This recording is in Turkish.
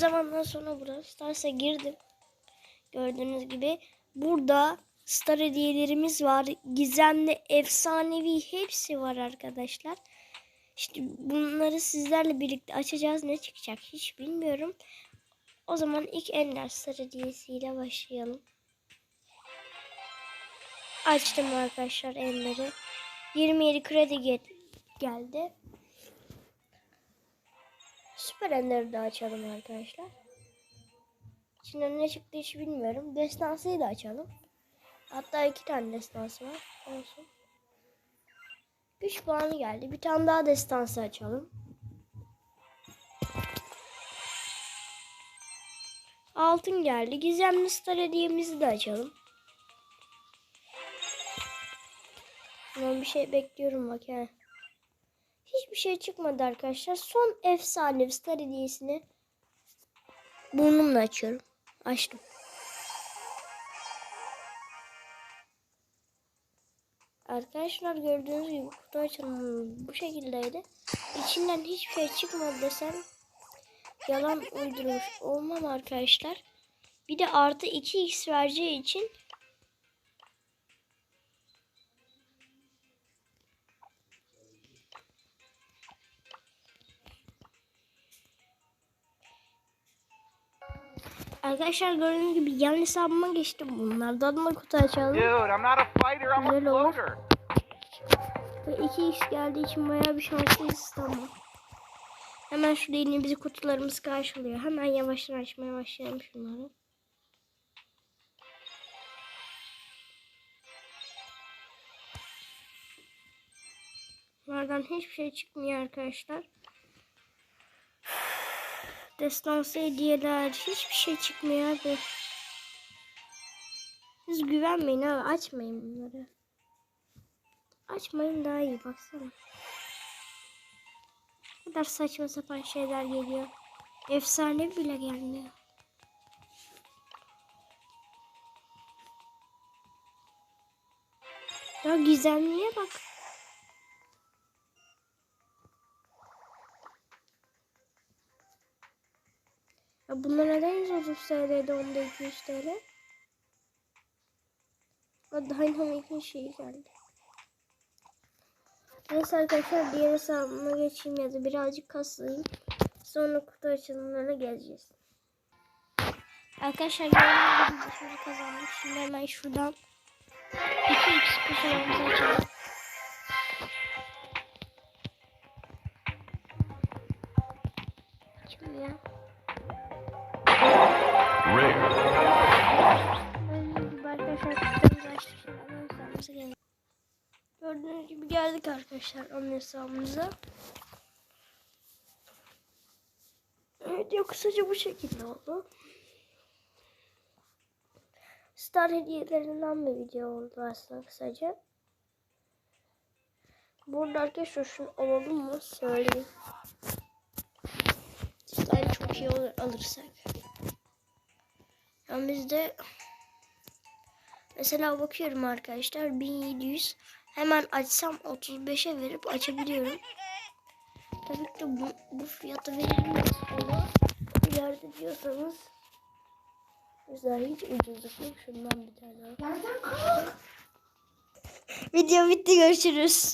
zamandan sonra Brawl Stars'a girdim. Gördüğünüz gibi burada star hediyelerimiz var. Gizemli, efsanevi hepsi var arkadaşlar. İşte bunları sizlerle birlikte açacağız. Ne çıkacak hiç bilmiyorum. O zaman ilk Ender Star hediyesiyle başlayalım. Açtım arkadaşlar Ender'i. 27 kredi gel- geldi. Süper Ender'i de açalım arkadaşlar. İçinden ne çıktı hiç bilmiyorum. Destansıyı da açalım. Hatta iki tane destansı var. Olsun. Güç puanı geldi. Bir tane daha destansı açalım. Altın geldi. Gizemli star hediyemizi de açalım. Ama bir şey bekliyorum bak he. Hiçbir şey çıkmadı arkadaşlar. Son efsane star hediyesini burnumla açıyorum. Açtım. Arkadaşlar gördüğünüz gibi kutu açılımı bu şekildeydi. İçinden hiçbir şey çıkmadı desem yalan uydurmuş olmam arkadaşlar. Bir de artı 2x vereceği için Arkadaşlar gördüğünüz gibi yan hesabıma geçtim. Bunlardan da kutu açalım. Dude, I'm not a fighter, I'm a Güzel olur. Ve 2x geldiği için bayağı bir şanslıyız tamam. Hemen şurada yine bizi kutularımız karşılıyor. Hemen yavaştan açmaya başlayalım şunları. Bunlardan hiçbir şey çıkmıyor arkadaşlar. Destansı hediyeler hiçbir şey çıkmıyor abi. Siz güvenmeyin abi açmayın bunları. Açmayın daha iyi baksana. Ne kadar saçma sapan şeyler geliyor. Efsane bile gelmiyor. Ya gizemliye bak. Ya bunlar neden 130 TL'de onda 200 TL? O Dynamic'in şeyi geldi. Neyse arkadaşlar diğer hesabıma geçeyim ya da birazcık kasayım. Sonra kutu açılımlarına geleceğiz. Arkadaşlar gördüğünüz gibi şimdi kazandık. Şimdi hemen şuradan 2x kutularımızı açalım. Kim ya? Geldik arkadaşlar onun hesabımıza. Video kısaca bu şekilde oldu. Star hediyelerinden bir video oldu aslında kısaca. Burada arkadaşlar şunu alalım mı söyleyeyim. Star çok iyi olur alırsak. Yani bizde mesela bakıyorum arkadaşlar 1700 hemen açsam 35'e verip açabiliyorum. Tabii ki bu, bu fiyata verilmez ama ileride diyorsanız güzel hiç ucuzluk yok. Şundan bir tane al. Video bitti görüşürüz.